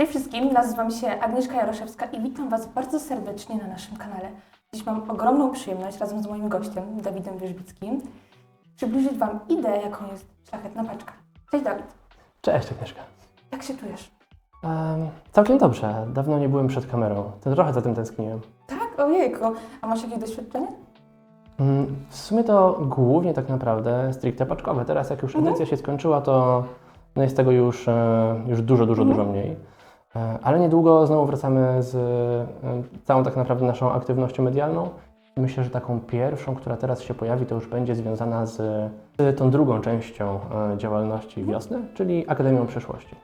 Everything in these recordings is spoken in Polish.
Cześć wszystkim, nazywam się Agnieszka Jaroszewska i witam Was bardzo serdecznie na naszym kanale. Dziś mam ogromną przyjemność razem z moim gościem, Dawidem Wierzbickim, przybliżyć Wam ideę, jaką jest szlachetna paczka. Cześć Dawid, Cześć Agnieszka. jak się czujesz? Um, całkiem dobrze. Dawno nie byłem przed kamerą. To trochę za tym tęskniłem. Tak, ojejku, a masz jakieś doświadczenie? Mm, w sumie to głównie tak naprawdę stricte paczkowe. Teraz jak już Mhm. edycja się skończyła, to no jest tego już, e, już dużo, dużo, Mhm. dużo mniej. E, Ale niedługo znowu wracamy z e, całą tak naprawdę naszą aktywnością medialną. Myślę, że taką pierwszą, która teraz się pojawi, to już będzie związana z, z tą drugą częścią e, działalności wiosny, czyli Akademią Przyszłości.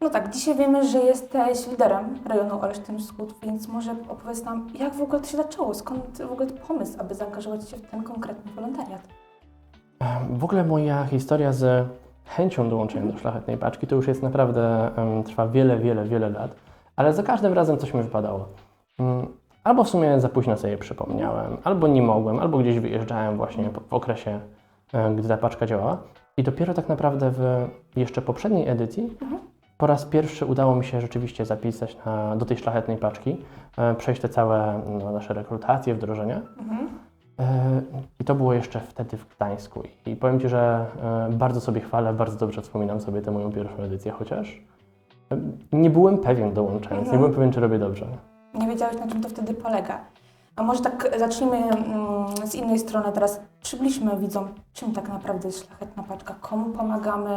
No tak, dzisiaj wiemy, że jesteś liderem rejonu Olsztyn Wschód, więc może opowiedz nam, jak w ogóle to się zaczęło? Skąd w ogóle pomysł, aby zaangażować się w ten konkretny wolontariat? W ogóle moja historia z chęcią dołączenia do szlachetnej paczki to już jest naprawdę, trwa wiele, wiele, wiele lat, ale za każdym razem coś mi wypadało. Mm, Albo w sumie za późno sobie przypomniałem, albo nie mogłem, albo gdzieś wyjeżdżałem właśnie w okresie, e, gdy ta paczka działała. I dopiero tak naprawdę w jeszcze poprzedniej edycji Mhm. po raz pierwszy udało mi się rzeczywiście zapisać na, do tej szlachetnej paczki, e, przejść te całe no, nasze rekrutacje, wdrożenia. Mhm. E, I to było jeszcze wtedy w Gdańsku. I powiem Ci, że e, bardzo sobie chwalę, bardzo dobrze wspominam sobie tę moją pierwszą edycję, chociaż e, nie byłem pewien dołączając, nie Mhm. byłem pewien, czy robię dobrze. Nie wiedziałeś, na czym to wtedy polega. A może tak zacznijmy mm, z innej strony teraz. Przybliżmy widzom, czym tak naprawdę jest szlachetna paczka, komu pomagamy,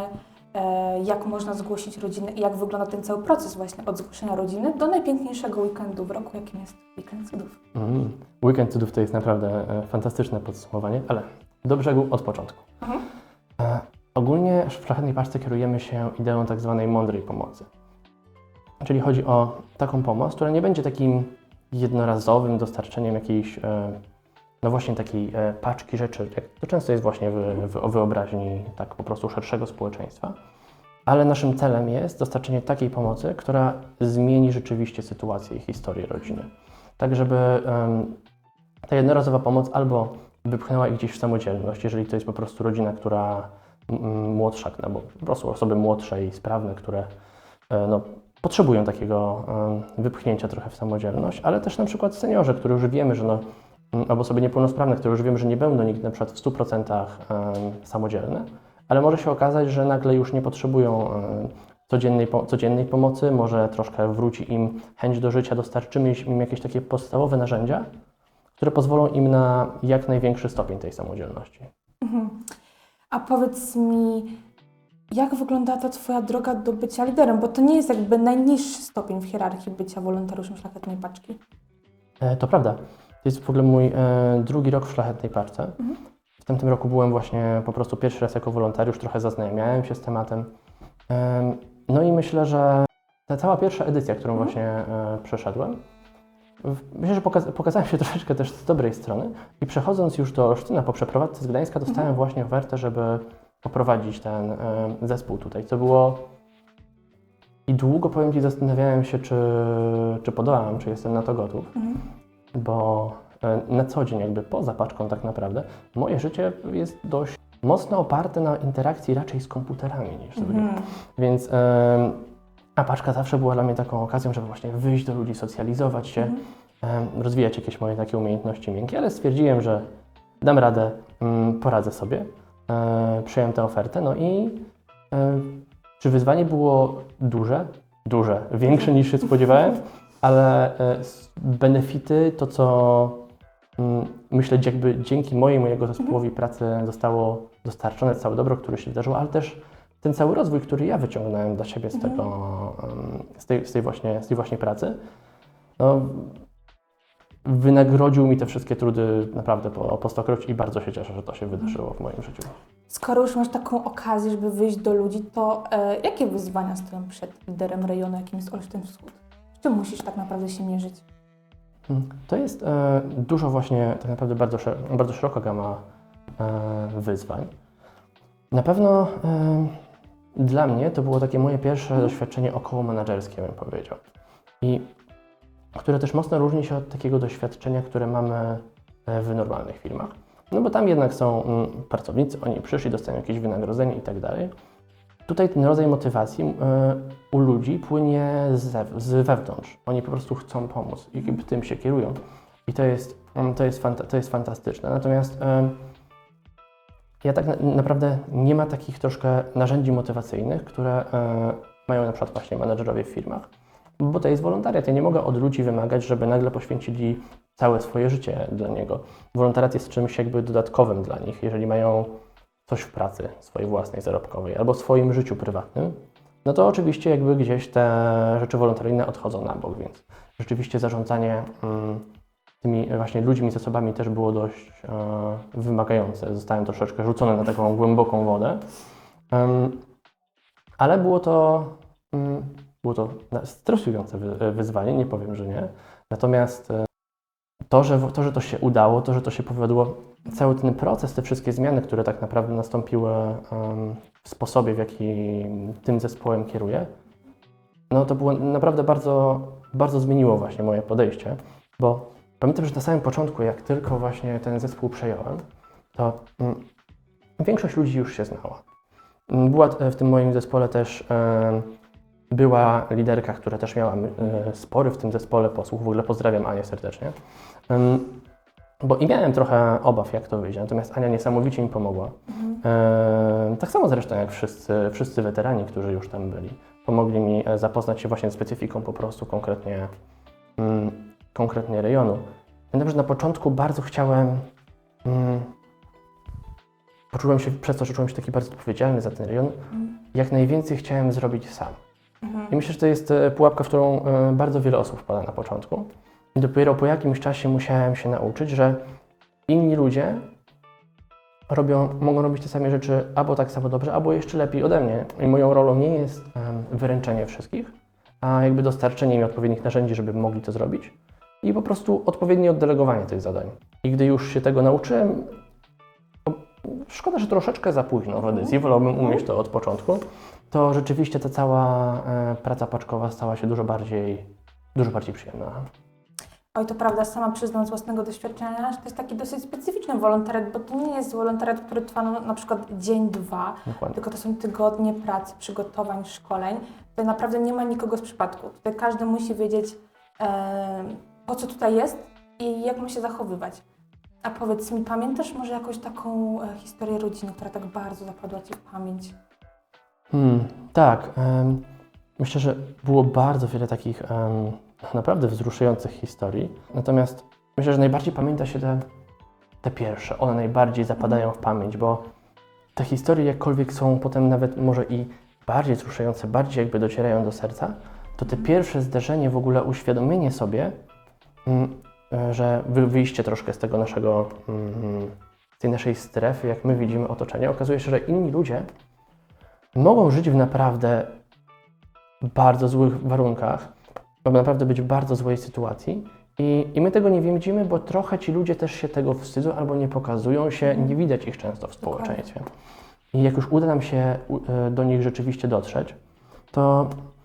jak można zgłosić rodzinę i jak wygląda ten cały proces właśnie od zgłoszenia rodziny do najpiękniejszego weekendu w roku, jakim jest Weekend Cudów. Mm. Weekend cudów to jest naprawdę e, fantastyczne podsumowanie, ale do brzegu od początku. Mhm. E, ogólnie w szlachetnej paczce kierujemy się ideą tak zwanej mądrej pomocy. Czyli chodzi o taką pomoc, która nie będzie takim jednorazowym dostarczeniem jakiejś, e, no właśnie takiej e, paczki rzeczy, jak to często jest właśnie w, w wyobraźni tak po prostu szerszego społeczeństwa. Ale naszym celem jest dostarczenie takiej pomocy, która zmieni rzeczywiście sytuację i historię rodziny. Tak, żeby em, ta jednorazowa pomoc albo wypchnęła ich gdzieś w samodzielność, jeżeli to jest po prostu rodzina, która młodsza, no bo po prostu osoby młodsze i sprawne, które e, no, potrzebują takiego wypchnięcia trochę w samodzielność, ale też na przykład seniorzy, którzy już wiemy, że no, albo osoby niepełnosprawne, które już wiemy, że nie będą nigdy na przykład w 100% em, samodzielne, ale może się okazać, że nagle już nie potrzebują codziennej, codziennej pomocy, może troszkę wróci im chęć do życia, dostarczymy im jakieś takie podstawowe narzędzia, które pozwolą im na jak największy stopień tej samodzielności. Mhm. A powiedz mi, jak wygląda ta Twoja droga do bycia liderem? Bo to nie jest jakby najniższy stopień w hierarchii bycia wolontariuszem szlachetnej paczki. E, to prawda. To jest w ogóle mój e, drugi rok w szlachetnej paczce. Mhm. W tamtym roku byłem właśnie po prostu pierwszy raz jako wolontariusz, trochę zaznajamiałem się z tematem. Em, no i myślę, że ta cała pierwsza edycja, którą Mhm. właśnie e, przeszedłem, myślę, że pokaz- pokazałem się troszeczkę też z dobrej strony i przechodząc już do Olsztyna po przeprowadzce z Gdańska dostałem właśnie ofertę, żeby poprowadzić ten e, zespół tutaj, co było i długo, powiem Ci, zastanawiałem się, czy, czy podołam, czy jestem na to gotów Mhm. Bo e, na co dzień, jakby poza paczką tak naprawdę, moje życie jest dość mocno oparte na interakcji raczej z komputerami niż z ludźmi. Mhm. Więc a paczka zawsze była dla mnie taką okazją, żeby właśnie wyjść do ludzi, socjalizować się, Mhm. rozwijać jakieś moje takie umiejętności miękkie, ale stwierdziłem, że dam radę, mm, poradzę sobie. E, przyjąłem tę ofertę, no i e, czy wyzwanie było duże? Duże, większe niż się spodziewałem, ale e, benefity, to co mm, myślę, jakby dzięki mojej, mojego zespołowi pracy zostało dostarczone, całe dobro, które się wydarzyło, ale też ten cały rozwój, który ja wyciągnąłem dla siebie z, Mhm. tego, z, tej, z, tej właśnie, z tej właśnie pracy, no, wynagrodził mi te wszystkie trudy naprawdę po, po stokroć i bardzo się cieszę, że to się wydarzyło w moim życiu. Skoro już masz taką okazję, żeby wyjść do ludzi, to e, jakie wyzwania stoją przed liderem rejonu, jakim jest Olsztyn Wschód? Z czym musisz tak naprawdę się mierzyć? Mm, To jest e, dużo właśnie, tak naprawdę bardzo, bardzo szeroka gama e, wyzwań. Na pewno e, dla mnie to było takie moje pierwsze doświadczenie około menedżerskie, bym powiedział. I które też mocno różni się od takiego doświadczenia, które mamy e, w normalnych firmach. No bo tam jednak są mm, pracownicy, oni przyszli, dostają jakieś wynagrodzenie i tak dalej. Tutaj ten rodzaj motywacji e, u ludzi płynie z, z wewnątrz. Oni po prostu chcą pomóc i tym się kierują. I to jest, mm, to jest, to jest fantastyczne. Natomiast e, ja tak na, naprawdę nie ma takich troszkę narzędzi motywacyjnych, które e, mają na przykład właśnie menedżerowie w firmach, bo to jest wolontariat. Ja nie mogę od ludzi wymagać, żeby nagle poświęcili całe swoje życie dla niego. Wolontariat jest czymś jakby dodatkowym dla nich, jeżeli mają coś w pracy swojej własnej, zarobkowej albo w swoim życiu prywatnym, no to oczywiście jakby gdzieś te rzeczy wolontaryjne odchodzą na bok, więc rzeczywiście zarządzanie mm, tymi właśnie ludźmi, zasobami też było dość e, wymagające. Zostałem troszeczkę rzucony na taką głęboką wodę, ale było to, mm, było to stresujące wy, wyzwanie, nie powiem, że nie. Natomiast e, to że, to, że to się udało, to, że to się powiodło, cały ten proces, te wszystkie zmiany, które tak naprawdę nastąpiły w sposobie, w jaki tym zespołem kieruję, no to było naprawdę bardzo, bardzo zmieniło właśnie moje podejście, bo pamiętam, że na samym początku, jak tylko właśnie ten zespół przejąłem, to mm, większość ludzi już się znała. Była e, w tym moim zespole też była liderka, która też miała e, spory w tym zespole posłów. W ogóle pozdrawiam Anię serdecznie. Bo i miałem trochę obaw, jak to wyjdzie, natomiast Ania niesamowicie mi pomogła. E, tak samo zresztą jak wszyscy, wszyscy weterani, którzy już tam byli. Pomogli mi e, zapoznać się właśnie z specyfiką po prostu konkretnie, mm, konkretnie rejonu. Pamiętam, że na początku bardzo chciałem, mm, poczułem się, przez to, że czułem się taki bardzo odpowiedzialny za ten rejon, jak najwięcej chciałem zrobić sam. I myślę, że to jest e, pułapka, w którą e, bardzo wiele osób wpada na początku. I dopiero po jakimś czasie musiałem się nauczyć, że inni ludzie robią, mogą robić te same rzeczy albo tak samo dobrze, albo jeszcze lepiej ode mnie. I moją rolą nie jest wyręczenie wszystkich, a jakby dostarczenie im odpowiednich narzędzi, żeby mogli to zrobić i po prostu odpowiednie oddelegowanie tych zadań. I gdy już się tego nauczyłem, szkoda, że troszeczkę za późno w edycji, wolałbym umieć to od początku, to rzeczywiście ta cała e, praca paczkowa stała się dużo bardziej, dużo bardziej przyjemna. Oj, to prawda, sama przyznam z własnego doświadczenia, że to jest taki dosyć specyficzny wolontariat, bo to nie jest wolontariat, który trwa no, na przykład dzień, dwa, Dokładnie. tylko to są tygodnie pracy, przygotowań, szkoleń. Tutaj naprawdę nie ma nikogo z przypadku. Tutaj każdy musi wiedzieć, e, po co tutaj jest i jak ma się zachowywać. A powiedz mi, pamiętasz może jakąś taką e, historię rodziny, która tak bardzo zapadła Ci w pamięć? Hmm, tak. myślę, że było bardzo wiele takich naprawdę wzruszających historii. Natomiast myślę, że najbardziej pamięta się te, te pierwsze. One najbardziej zapadają w pamięć, bo te historie, jakkolwiek są potem nawet może i bardziej wzruszające, bardziej jakby docierają do serca, to te pierwsze zderzenie, w ogóle uświadomienie sobie, mm, że wy- wyjście troszkę z tego naszego, mm, z tej naszej strefy, jak my widzimy otoczenie, okazuje się, że inni ludzie mogą żyć w naprawdę bardzo złych warunkach, mogą naprawdę być w bardzo złej sytuacji i, i my tego nie widzimy, bo trochę ci ludzie też się tego wstydzą albo nie pokazują się, nie widać ich często w społeczeństwie. I jak już uda nam się e, do nich rzeczywiście dotrzeć, to e,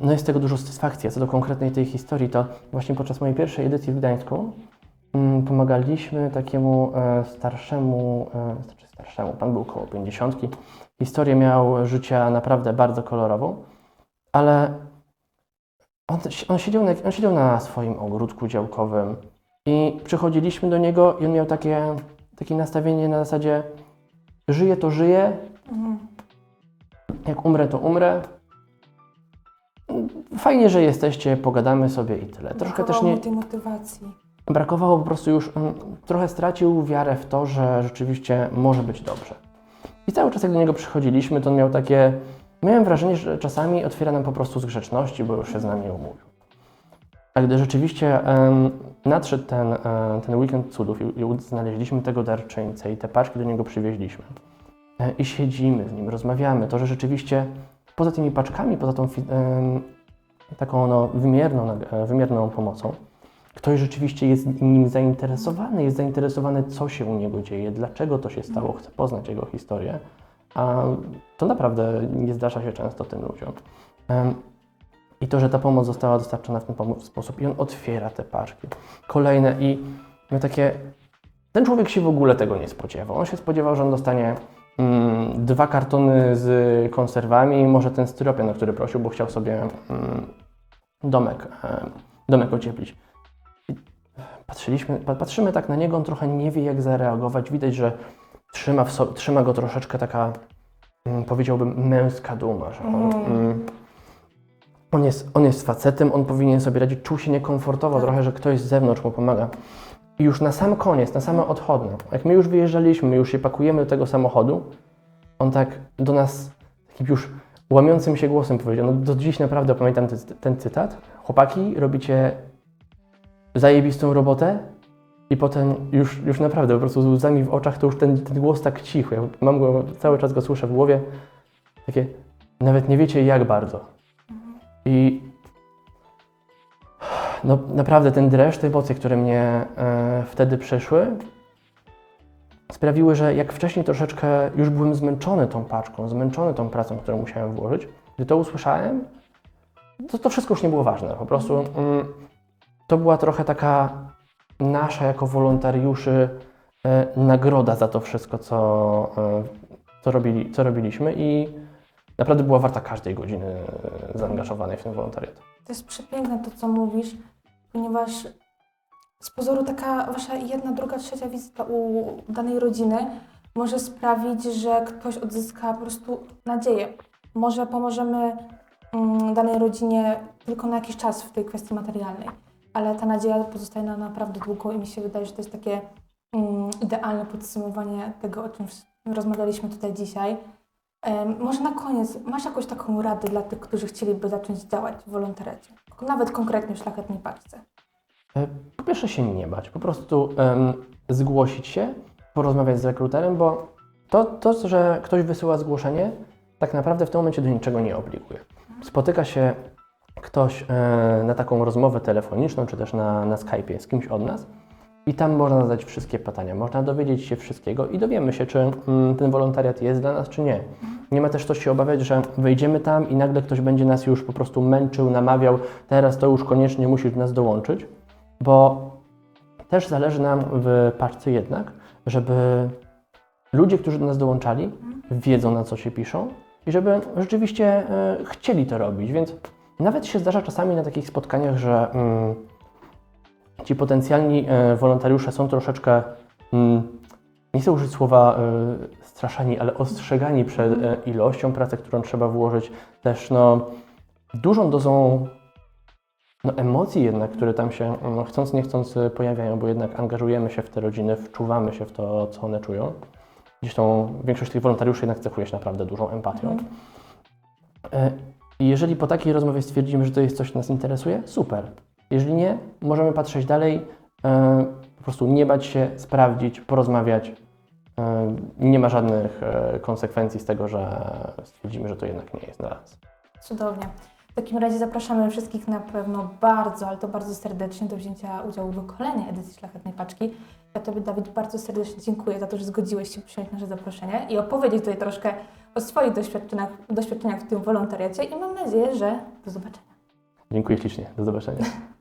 no jest z tego dużo satysfakcji. A co do konkretnej tej historii, to właśnie podczas mojej pierwszej edycji w Gdańsku mm, pomagaliśmy takiemu e, starszemu, e, znaczy starszemu, pan był około 50. Historię miał życia naprawdę bardzo kolorową, ale on, on, siedział na, on siedział na swoim ogródku działkowym i przychodziliśmy do niego i on miał takie, takie nastawienie na zasadzie żyję to żyję, jak umrę to umrę. Fajnie, że jesteście, pogadamy sobie i tyle. Troszkę też nie, tej motywacji. brakowało po prostu już, mm, trochę stracił wiarę w to, że rzeczywiście może być dobrze. I cały czas jak do niego przychodziliśmy, to on miał takie, miałem wrażenie, że czasami otwiera nam po prostu z grzeczności, bo już się z nami umówił. A gdy rzeczywiście em, nadszedł ten, e, ten weekend cudów i, i znaleźliśmy tego darczyńcę i te paczki do niego przywieźliśmy e, i siedzimy z nim, rozmawiamy, to, że rzeczywiście poza tymi paczkami, poza tą fi- em, taką no, wymierną, e, wymierną pomocą, ktoś rzeczywiście jest nim zainteresowany, jest zainteresowany, co się u niego dzieje, dlaczego to się stało, chce poznać jego historię. A to naprawdę nie zdarza się często tym ludziom. I to, że ta pomoc została dostarczona w ten sposób i on otwiera te paczki. Kolejne i takie... Ten człowiek się w ogóle tego nie spodziewał. On się spodziewał, że on dostanie mm, dwa kartony z konserwami i może ten styropian, o który prosił, bo chciał sobie mm, domek, e, domek ocieplić. I Patrzyliśmy, pa- patrzymy tak na niego, on trochę nie wie jak zareagować. Widać, że trzyma, so, trzyma go troszeczkę taka, mm, powiedziałbym, męska duma, że on, Mm. mm, on, jest, on jest facetem, on powinien sobie radzić, czuł się niekomfortowo Tak. trochę, że ktoś z zewnątrz mu pomaga. I już na sam koniec, na same odchodne, jak my już wyjeżdżaliśmy, my już się pakujemy do tego samochodu, on tak do nas takim już łamiącym się głosem powiedział, no do dziś naprawdę pamiętam ten, ten cytat. Chłopaki, robicie zajebistą robotę i potem już, już naprawdę po prostu z łzami w oczach to już ten, ten głos tak cichły. Ja mam go, cały czas go słyszę w głowie. Takie, nawet nie wiecie jak bardzo. I no naprawdę ten dreszcz, te emocje, które mnie e, wtedy przeszły, sprawiły, że jak wcześniej troszeczkę już byłem zmęczony tą paczką, zmęczony tą pracą, którą musiałem włożyć, gdy to usłyszałem, to to wszystko już nie było ważne. Po prostu mm, to była trochę taka nasza jako wolontariuszy e, nagroda za to wszystko, co, e, co, robili, co robiliśmy i naprawdę była warta każdej godziny zaangażowanej w ten wolontariat. To jest przepiękne to, co mówisz, ponieważ z pozoru taka wasza jedna, druga, trzecia wizyta u danej rodziny może sprawić, że ktoś odzyska po prostu nadzieję. Może pomożemy mm, danej rodzinie tylko na jakiś czas w tej kwestii materialnej, ale ta nadzieja pozostaje na naprawdę długo i mi się wydaje, że to jest takie mm, idealne podsumowanie tego, o czym rozmawialiśmy tutaj dzisiaj. Może na koniec, masz jakąś taką radę dla tych, którzy chcieliby zacząć działać w wolontariacie? Nawet konkretnie w szlachetnej paczce. E, Po pierwsze się nie bać, po prostu em, zgłosić się, porozmawiać z rekruterem, bo to, to, że ktoś wysyła zgłoszenie, tak naprawdę w tym momencie do niczego nie obliguje. Spotyka się ktoś e, na taką rozmowę telefoniczną, czy też na, na Skype'ie z kimś od nas i tam można zadać wszystkie pytania, można dowiedzieć się wszystkiego i dowiemy się, czy mm, ten wolontariat jest dla nas, czy nie. Nie ma też co się obawiać, że wejdziemy tam i nagle ktoś będzie nas już po prostu męczył, namawiał, teraz to już koniecznie musisz nas dołączyć, bo też zależy nam w paczce jednak, żeby ludzie, którzy do nas dołączali, wiedzą na co się piszą i żeby rzeczywiście e, chcieli to robić, więc nawet się zdarza czasami na takich spotkaniach, że mm, ci potencjalni e, wolontariusze są troszeczkę, mm, nie chcę użyć słowa e, straszeni, ale ostrzegani przed e, ilością pracy, którą trzeba włożyć, też no, dużą dozą no, emocji jednak, które tam się no, chcąc nie chcąc pojawiają, bo jednak angażujemy się w te rodziny, wczuwamy się w to, co one czują. Zresztą większość tych wolontariuszy jednak cechuje się naprawdę dużą empatią. Mhm. Jeżeli po takiej rozmowie stwierdzimy, że to jest coś, co nas interesuje, super. Jeżeli nie, możemy patrzeć dalej, e, po prostu nie bać się, sprawdzić, porozmawiać. E, Nie ma żadnych e, konsekwencji z tego, że stwierdzimy, że to jednak nie jest dla nas. Cudownie. W takim razie zapraszamy wszystkich na pewno bardzo, ale to bardzo serdecznie do wzięcia udziału w kolejnej edycji Szlachetnej Paczki. Ja Tobie, Dawid, bardzo serdecznie dziękuję za to, że zgodziłeś się przyjąć nasze zaproszenie i opowiedzieć tutaj troszkę o swoich doświadczeniach, doświadczeniach w tym wolontariacie i mam nadzieję, że do zobaczenia. Dziękuję ślicznie. Do zobaczenia.